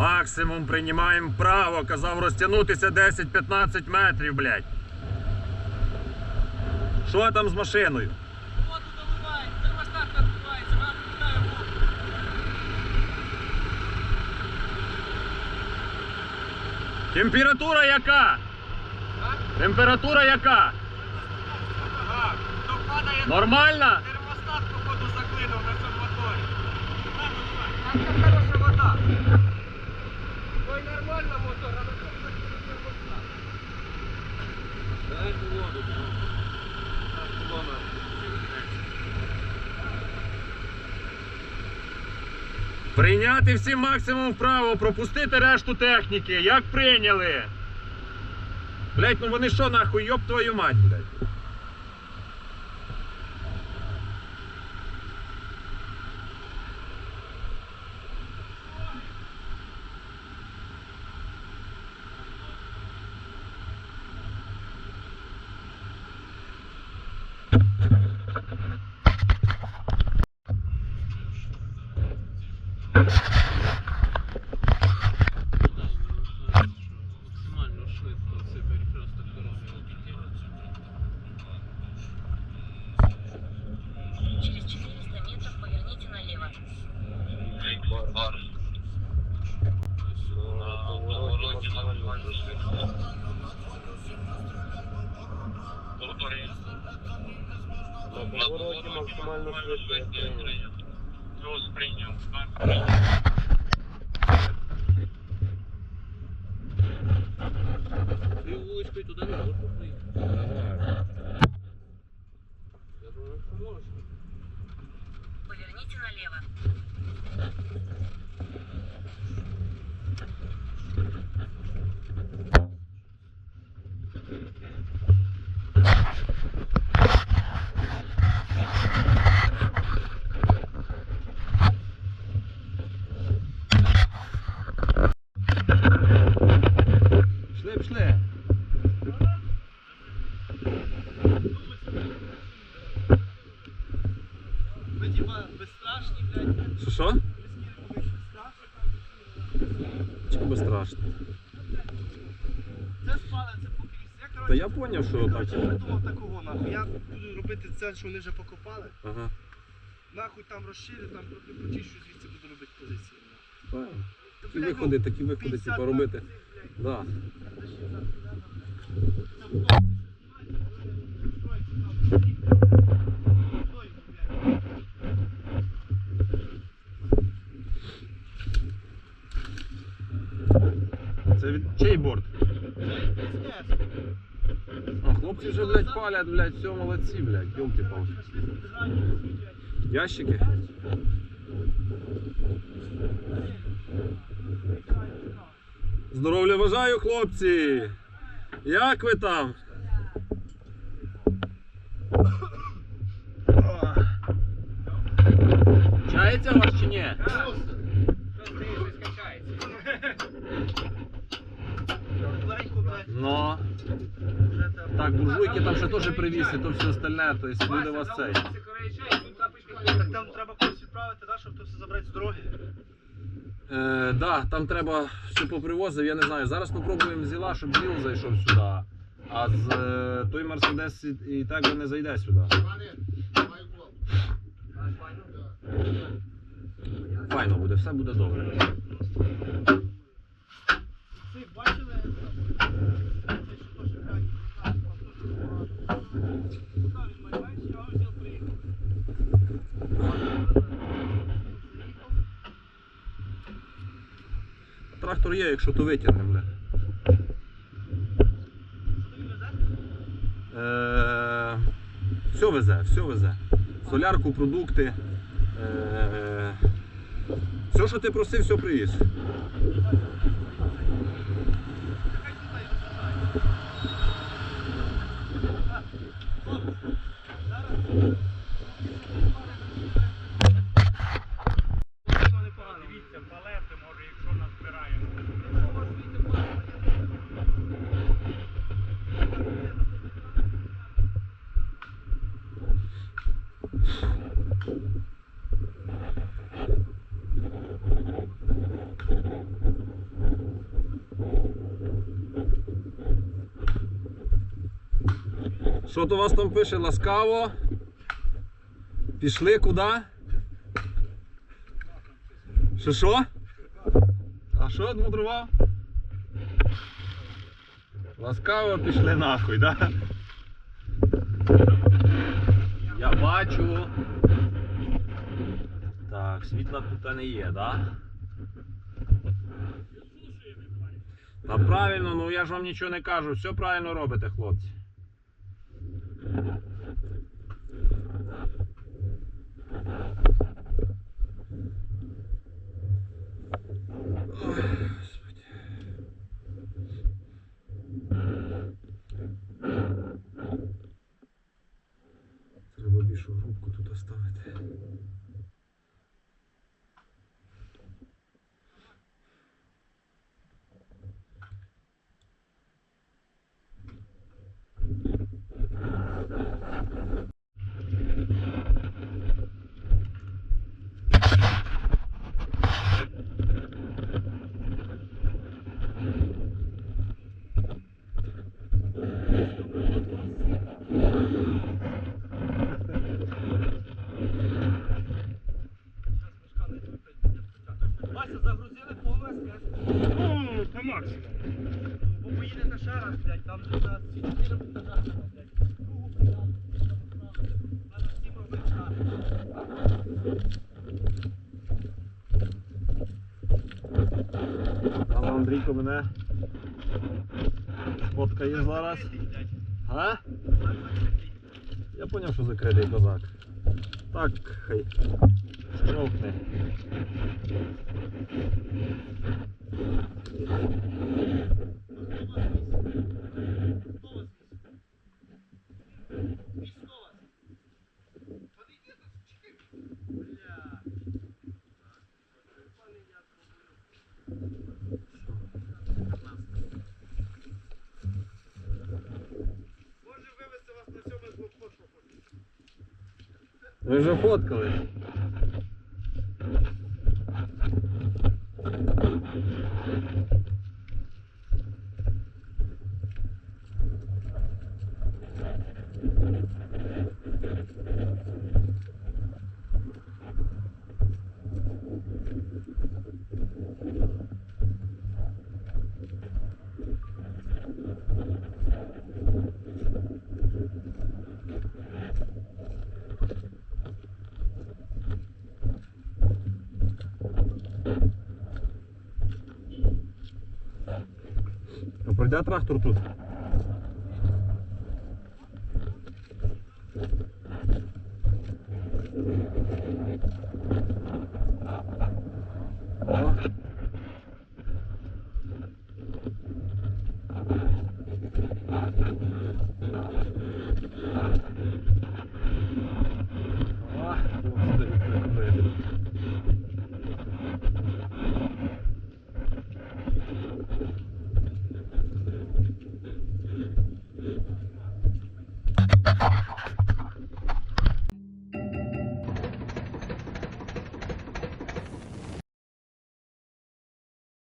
Максимум приймаємо право. Казав розтягнутися 10-15 метрів, блядь. Що там з машиною? Воду доливай, термостат відбувається, воду. Температура яка? Температура яка? Ага, то падає Нормальна? термостат, походу, заклинув на цьому моторі. Там хороша вода. Ой, нормально мотор, а на цьому заклинув термостат. Дай воду, Так, колона. Прийняти всім максимум вправо, пропустити решту техніки. Як прийняли? Блять, ну вони що нахуй, йоб твою мать, блядь. Повороті максимально швидко я прийняв. Плюс прийняв. Ти вуличкою туди не можеш поїхати. Я думаю, що можна. Поверните налево. Пішли, пішли. Ви типа безстрашні, блядь. Що що? Чому страшно? Це спали, це покрізь. Я, Та я що придумав такого нахуй. Я буду робити це, що вони вже покопали. Ага. Нахуй там розширю, там трохи почищу, звідси буду робити позиції. Правильно. Та, Такі блядь, виходи, ну, такі виходи, 50 типу, робити. нахуй цих, блядь. Да. Це вже, блядь, палять, блядь, все молодці, блядь, ёлки палки Ящики? Здоров'я бажаю, хлопці! Як ви там? Чається у вас чи ні? Так, буржуйки там ще теж привіз і то все остальне, то есть буде у вас цей. Так там треба когось відправити, да, щоб то все забрати з дороги. Е, да, там треба, що попривозив, я не знаю. Зараз попробуємо зіла, щоб зіл зайшов сюди. А з е, той Мерседес і, і так би не зайде сюди. Файно буде, все буде добре. Ви бачили? Це що теж, блядь, а, а, то, що, а, Куди він має, що взяв, приїхав. Трактор є, якщо то витягнемо. бля. Е, Все везе, все везе. Солярку, продукти. Е- все, що ти просив, все привіз. Що то у вас там пише ласкаво? Пішли куди? Що що? А що відмудрував? Ласкаво пішли нахуй, да? Я бачу. Так, світла тут не є, да? Та правильно, ну я ж вам нічого не кажу, все правильно робите, хлопці. більшу грубку Андрійко мене сфоткає зараз. А? Я зрозумів, що закритий козак. Так, хай щовкне. Ви вже фоткали. де трактор тут? О.